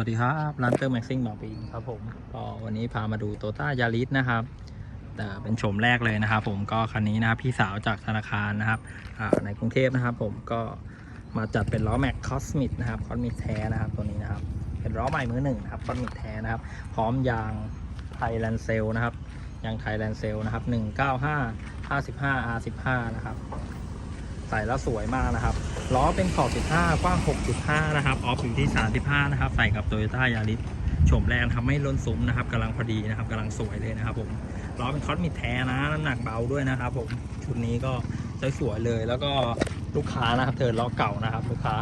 วัสดีครับร้านเติมแม็กซิ่งบางปีครับผมก็วันนี้พามาดูโตต้ายาริสนะครับแต่เป็นโฉมแรกเลยนะครับ ผมก็คันนี้นะครับพี่สาวจากธนาคารนะครับในกรุงเทพนะครับ ผมก็มาจัดเป็นล้อแม็กคอสมิดนะครับคอสมิดแท้นะครับตัวนี้นะครับ เป็นล้อใหม่มือหนึ่งครับคอสมิดแท้นะครับ พร้อมยางไทยแลนเซลนะครับยางไทยแลนเซลนะครับ195 55 R15 นะครับ ใส่แล้วสวยมากนะครับ ล้อเป็นขอบ 15 กว้าง 6.5 นะครับ ออฟอยู่ที่ 35 นะครับ ใส่กับ Toyota Yaris โฉมแรงทำให้ล้นซุ้มนะครับกำลังพอดีนะครับกำลังสวยเลยนะครับผม ล้อเป็นคอสมิดแท้นะ น้ำหนักเบาด้วยนะครับผม ชุดนี้ก็สวยๆเลย แล้วก็ลูกค้านะครับเทิร์นล้อเก่านะครับ ลูกค้า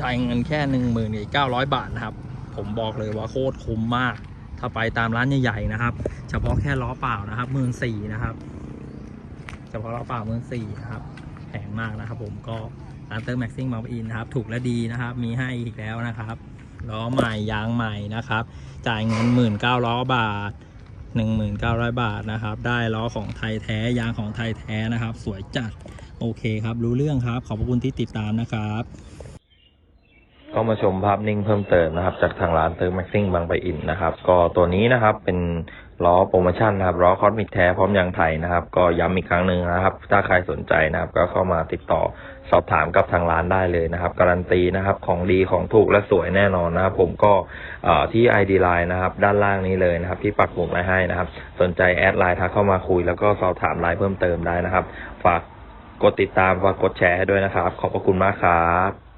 จ่ายเงินแค่ 1 9 0 0 0 บาทนะครับ ผมบอกเลยว่าโคตรคุ้มมาก ถ้าไปตามร้านใหญ่ๆนะครับ เฉพาะแค่ล้อเปล่านะครับหมื่นสี่นะครับ เฉพาะล้อเปล่าหมื่นสี่นะครับ แพงมากนะครับผมก็ ร้านเติมแม็กซิ่งมาอินนะครับ ถูกและดีนะครับ มีให้อีกแล้วนะครับล้อใหม่ยางใหม่นะครับ จ่ายเงิน 19,000 บาท 1,900 บาทนะครับ ได้ล้อของไทยแท้ยางของไทยแท้นะครับ สวยจัดโอเคครับ รู้เรื่องครับ ขอบคุณที่ติดตามนะครับ ก็มาชมภาพนิ่งเพิ่มเติมนะครับ จากทางร้านเติมแม็กซิ่งบางไปอินนะครับ ก็ตัวนี้นะครับเป็นล้อโปรโมชั่นนะครับล้อคอสมิกแท้พร้อมยางไทยนะครับ ก็ย้ำอีกครั้งหนึ่งนะครับ ถ้าใครสนใจนะครับ ก็เข้ามาติดต่อสอบถามกับทางร้านได้เลยนะครับ การันตีนะครับของดีของถูกและสวยแน่นอนนะครับผมก็เอ่อที่ ID Line นะครับด้านล่างนี้เลยนะครับ ที่ปักหมุดไว้ให้นะครับ สนใจแอดไลน์ทักเข้ามาคุย แล้วก็สอบถามไลน์เพิ่มเติมได้นะครับ ฝากกดติดตามฝากกดแชร์ให้ด้วยนะครับ ขอบพระคุณมากครับ